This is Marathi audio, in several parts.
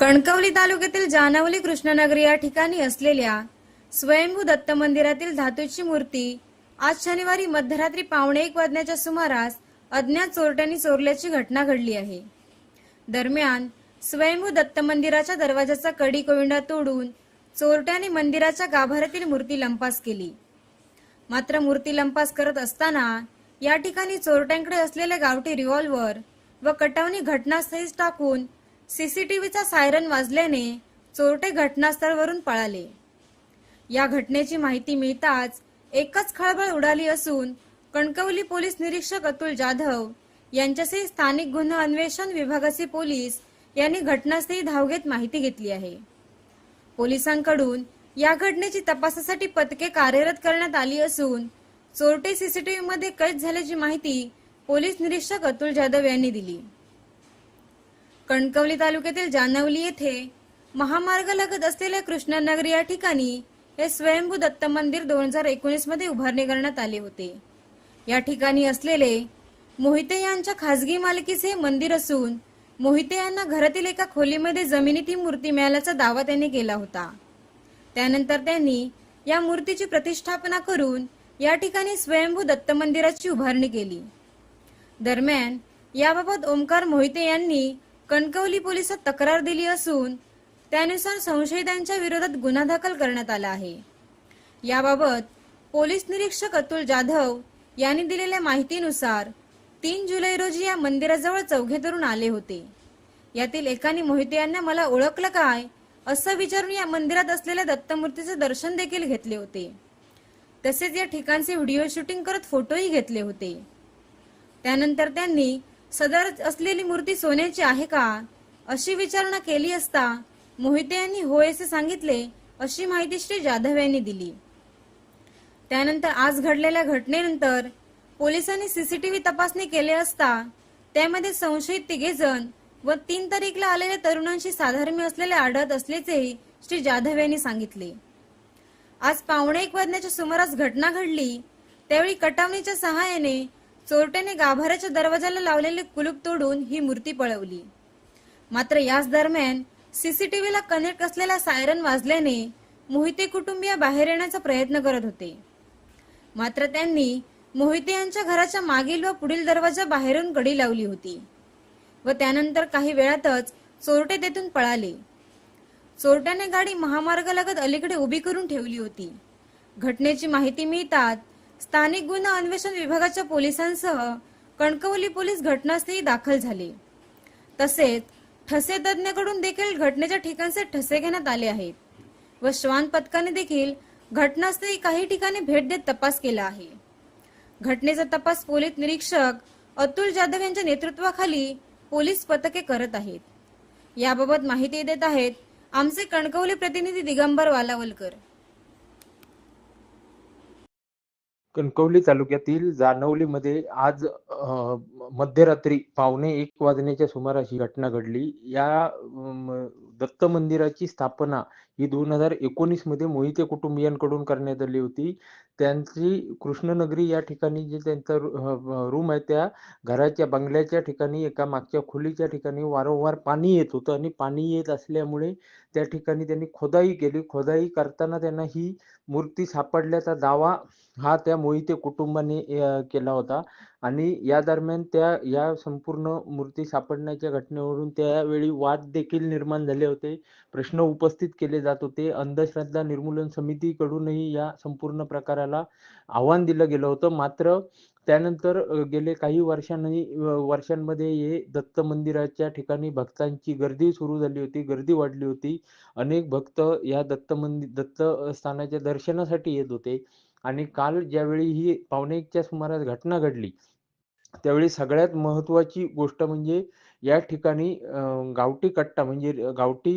कणकवली तालुक्यातील जानवली कृष्णनगरी या ठिकाणी असलेल्या स्वयंभू दत्त मंदिरातील धातूची मूर्ती आज शनिवारी मध्यरात्री पावणे एक वाजण्याच्या सुमारास अज्ञात चोरट्यांनी चोरल्याची घटना घडली आहे. दरम्यान स्वयंभू दत्त मंदिराच्या दरवाजाचा कडी कोविंडा तोडून चोरट्यांनी मंदिराच्या गाभाऱ्यातील मूर्ती लंपास केली. मात्र मूर्ती लंपास करत असताना या ठिकाणी चोरट्यांकडे असलेले गावठी रिव्हॉल्व्हर व कटावणी घटनास्थळीच टाकून सीसीटीव्हीचा सायरन वाजल्याने चोरटे घटनास्थळवरून पळाले. या घटनेची माहिती मिळताच एकच खळबळ उडाली असून कणकवली पोलीस निरीक्षक अतुल जाधव यांच्यासह स्थानिक गुन्हा अन्वेषण विभागाचे पोलीस यांनी घटनास्थळी धाव घेत माहिती घेतली आहे. पोलिसांकडून या घटनेची तपासासाठी पथके कार्यरत करण्यात आली असून चोरटे सीसीटीव्ही मध्ये कैद झाल्याची माहिती पोलीस निरीक्षक अतुल जाधव यांनी दिली. कणकवली तालुक्यातील जानवली येथे महामार्ग लगत असलेल्या कृष्णनगरी या ठिकाणी हे स्वयंभू दत्त मंदिर दोन हजार एकोणीसमध्ये उभारणी करण्यात आले होते. या ठिकाणी असलेले मोहिते यांच्या खासगी मालकीचे हे मंदिर असून मोहिते यांना घरातील एका खोलीमध्ये जमिनीत ही मूर्ती मिळाल्याचा दावा त्यांनी केला होता. त्यानंतर त्यांनी या मूर्तीची प्रतिष्ठापना करून या ठिकाणी स्वयंभू दत्त मंदिराची उभारणी केली. दरम्यान याबाबत ओमकार मोहिते यांनी कणकवली पोलिसात तक्रार दिली असून त्यानुसार संशयितांच्या विरोधात गुन्हा दाखल करण्यात आला आहे. याबाबत पोलीस निरीक्षक अतुल जाधव यांनी दिलेल्या माहितीनुसार तीन जुलै रोजी या मंदिराजवळ चौघे तरुण आले होते. यातील एकाने मोहिते यांना मला ओळखलं काय असं विचारून या मंदिरात असलेल्या दत्तमूर्तीचे दर्शन देखील घेतले होते. तसेच या ठिकाणचे व्हिडिओ शूटिंग करत फोटोही घेतले होते. त्यानंतर त्यांनी सदर असलेली मूर्ती सोन्याची आहे का? अशी विचारणा केली असता मोहिते यांनी होय असे सांगितले अशी माहिती श्री जाधव यांनी दिली. त्यानंतर आज घडलेल्या घटनेनंतर पोलिसांनी सीसीटीव्ही तपासणी केली असता त्यामध्ये संशयित तिघे जण व तीन तारीखला आलेल्या तरुणांशी साधर्म्य असलेले आढळत असल्याचेही श्री जाधव यांनी सांगितले. आज पावणे एक वाजण्याच्या सुमारास घटना घडली. त्यावेळी कटावणीच्या सहाय्याने चोरट्याने गाभाऱ्याच्या दरवाजाला लावलेले कुलूप तोडून ही मूर्ती पळवली. मात्र याच दरम्यान सीसीटीव्हीला कनेक्ट असलेला सायरन वाजल्याने मोहिते कुटुंबीय बाहेर येण्याचा प्रयत्न करत होते. मात्र त्यांनी मोहिते यांच्या घराच्या मागील व पुढील दरवाजा बाहेरून कडी लावली होती व त्यानंतर काही वेळातच चोरटे तेथून पळाले. चोरट्याने गाडी महामार्गालगत अलीकडे उभी करून ठेवली होती. घटनेची माहिती मिळतात स्थानिक गुन्हा अन्वेषण विभागाच्या पोलिसांसह कणकवली पोलीस घटनास्थळी दाखल झाले. तसेच ठसे तज्ञाकडून देखील घटनेच्या ठिकाणचे ठसे घेण्यात आले आहेत व श्वान पथकाने देखील घटनास्थळी काही ठिकाणी भेट देत तपास केला आहे. घटनेचा तपास पोलीस निरीक्षक अतुल जाधव यांच्या नेतृत्वाखाली पोलीस पथके करत आहेत. याबाबत माहिती देत आहेत आमचे कणकवली प्रतिनिधी दिगंबर वालावलकर. कणकवली तालुक्यातील जानवलीमध्ये आज मध्यरात्री पावणे एक वाजण्याच्या सुमारास ही घटना घडली. या दत्त मंदिराची स्थापना ही दोन हजार एकोणीसमध्ये मोहिते कुटुंबियांकडून करण्यात आली होती. त्यांची कृष्णनगरी या ठिकाणी जे त्यांचा रूम आहे त्या घराच्या बंगल्याच्या ठिकाणी एका मागच्या खोलीच्या ठिकाणी वारंवार पाणी येत होतं आणि पाणी येत असल्यामुळे त्या ठिकाणी त्यांनी खोदाई केली. खोदाई करताना त्यांना ही मूर्ती सापडल्याचा दावा हा त्या मोहिते कुटुंबाने केला होता. आणि या दरम्यान त्या या संपूर्ण मूर्ती सापडण्याच्या घटनेवरून त्यावेळी वाद देखील निर्माण झाले होते. प्रश्न उपस्थित केले जात होते. अंधश्रद्धा निर्मूलन समितीकडूनही या संपूर्ण प्रकाराला आव्हान दिलं गेलं होतं. मात्र त्यानंतर गेले काही वर्षांनी वर्षांमध्ये हे दत्त मंदिराच्या ठिकाणी भक्तांची गर्दी सुरू झाली होती गर्दी वाढली होती. अनेक भक्त या दत्त मंदिर दत्त स्थानाच्या दर्शनासाठी येत होते. आणि काल ज्यावेळी ही पावणे एकच्या सुमारास घटना घडली त्यावेळी सगळ्यात महत्त्वाची गोष्ट म्हणजे या ठिकाणी गावठी कट्टा म्हणजे गावठी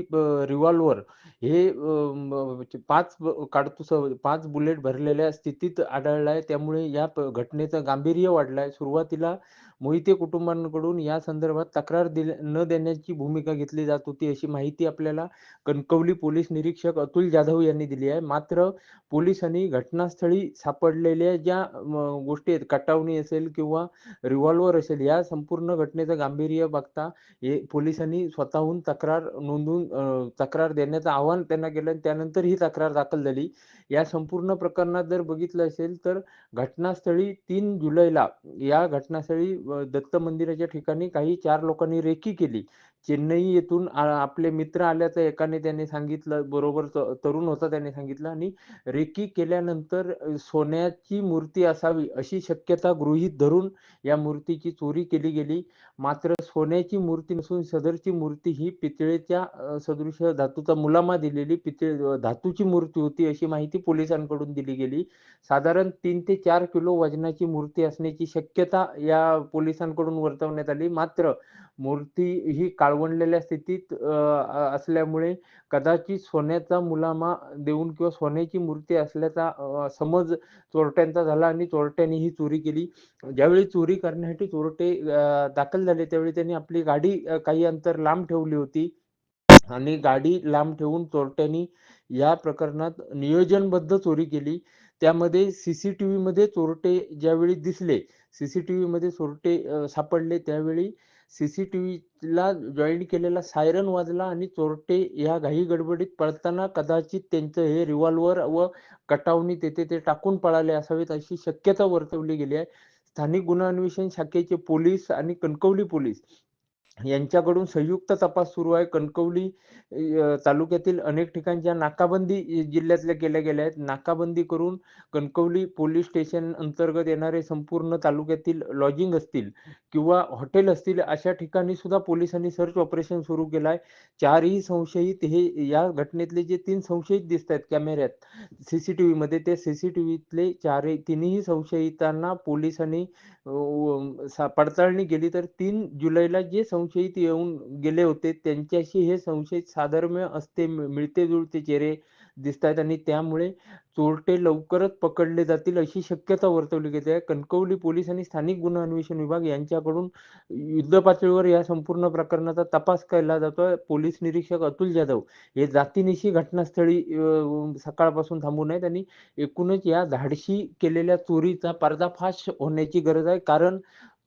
रिव्हॉल्वर हे म्हणजे पाच काढतूस काडतुस पाच बुलेट भरलेल्या स्थितीत आढळलाय. त्यामुळे या घटनेचं गांभीर्य वाढलंय. सुरुवातीला मोहिते कुटुंबांकडून या संदर्भात तक्रार दिल न देण्याची भूमिका घेतली जात होती अशी माहिती आपल्याला कणकवली पोलीस निरीक्षक अतुल जाधव यांनी दिली आहे. मात्र पोलिसांनी घटनास्थळी सापडलेल्या ज्या गोष्टी आहेत कटावणी असेल किंवा रिव्हॉल्वर असेल या संपूर्ण घटनेचं गांभीर्य बघता हे पोलिसांनी स्वतःहून तक्रार नोंदवून तक्रार देण्याचं आवाहन त्यांना केलं आणि त्यानंतर ही तक्रार दाखल झाली. या संपूर्ण प्रकरणात जर बघितलं असेल तर घटनास्थळी तीन जुलैला या घटनास्थळी दत्त मंदिराच्या ठिकाणी काही चार लोकांनी रेकी केली. चेन्नई येथून आपले मित्र आल्याचं एकाने त्याने सांगितलं बरोबर तरुण होता त्याने सांगितलं आणि रेकी केल्यानंतर सोन्याची मूर्ती असावी अशी शक्यता गृहीत धरून या मूर्तीची चोरी केली गेली. मात्र सोन्याची मूर्ती नसून सदरची मूर्ती ही पितळेच्या सदृश धातूचा मुलामा दिलेली पितळे धातूची मूर्ती होती अशी माहिती पोलिसांकडून दिली गेली. साधारण तीन ते चार किलो वजनाची मूर्ती असण्याची शक्यता या पोलिसांकडून वर्तवण्यात आली. मात्र मूर्ती ही काळवंडलेल्या स्थितीत असल्यामुळे कदाचित सोन्याचा मुलामा देऊन किंवा सोन्याची मूर्ती असल्याचा समज चोरट्यांचा झाला आणि चोरट्यांनी ही चोरी केली. ज्यावेळी चोरी करण्यासाठी चोरटे दाखल झाले त्यावेळी त्यांनी आपली गाडी काही अंतर लांब ठेवली होती आणि गाडी लांब ठेवून चोरट्यांनी या प्रकरणात नियोजनबद्ध चोरी केली. त्यामध्ये सीसीटीव्ही मध्ये चोरटे ज्यावेळी दिसले सीसीटीव्ही मध्ये चोरटे सापडले त्यावेळी सीसीटीव्हीला जॉईन केलेला सायरन वाजला आणि चोरटे या घाई गडबडीत पळताना कदाचित त्यांचं हे रिव्हॉल्वर व कटावणी तेथे ते टाकून पळाले असावेत अशी शक्यता वर्तवली गेली आहे. स्थानिक गुन्हा अन्वेषण शाखेचे पोलीस आणि कणकवली पोलीस यांच्याकडून संयुक्त तपास सुरू आहे. कणकवली तालुक्यातील अनेक ठिकाणच्या नाकाबंदी जिल्ह्यातल्या केल्या गेल्या आहेत. नाकाबंदी करून कणकवली पोलीस स्टेशन अंतर्गत येणारे संपूर्ण तालुक्यातील लॉजिंग असतील किंवा हॉटेल असतील अशा ठिकाणी सुद्धा पोलिसांनी सर्च ऑपरेशन सुरू केलं आहे चारही संशयित हे या घटनेतले जे तीन संशयित दिसत आहेत कॅमेऱ्यात सीसीटीव्ही मध्ये ते सीसीटीव्हीतले चारही तिन्ही संशयितांना पोलिसांनी सा- पडताळणी केली. तर तीन जुलैला जे संशयित येऊन गेले होते. त्यांच्याशी हे संशयित साधर्म्य असते मिळते जुळते चेहरे दिसतात आणि त्यामुळे चोरटे लवकरच पकडले जातील अशी शक्यता वर्तवली गेली आहे. कणकवली पोलीस आणि स्थानिक गुन्हा अन्वेषण विभाग यांच्याकडून युद्ध पातळीवर या संपूर्ण प्रकरणाचा तपास केला जातोय. पोलीस निरीक्षक अतुल जाधव हे जातीनिशी घटनास्थळी सकाळपासून थांबून आहेत आणि एकूणच या धाडशी केलेल्या चोरीचा पर्दाफाश होण्याची गरज आहे. कारण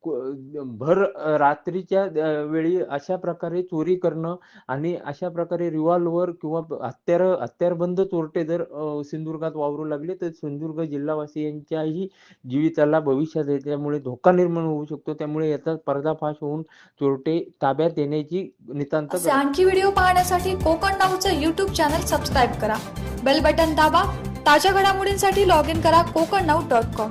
भर रात्रीच्या वेळी अशा प्रकारे चोरी करणं आणि अशा प्रकारे रिव्हॉल्वर किंवा हत्यार हत्यारबंद चोरटे जर सिंधुदुर्गात वावरू लागले तर सिंधुदुर्ग जिल्हावासियांच्याही जीविताला भविष्यात त्यामुळे धोका निर्माण होऊ शकतो. त्यामुळे याचा पर्दाफाश होऊन चोरटे ताब्यात येण्याची नितांत आणखी व्हिडिओ पाहण्यासाठी कोकण नाऊचं यूट्यूब चॅनल सबस्क्राईब करा. बेल बटन दाबा. ताज्या घडामोडींसाठी लॉग इन करा कोकण नाऊ डॉट कॉम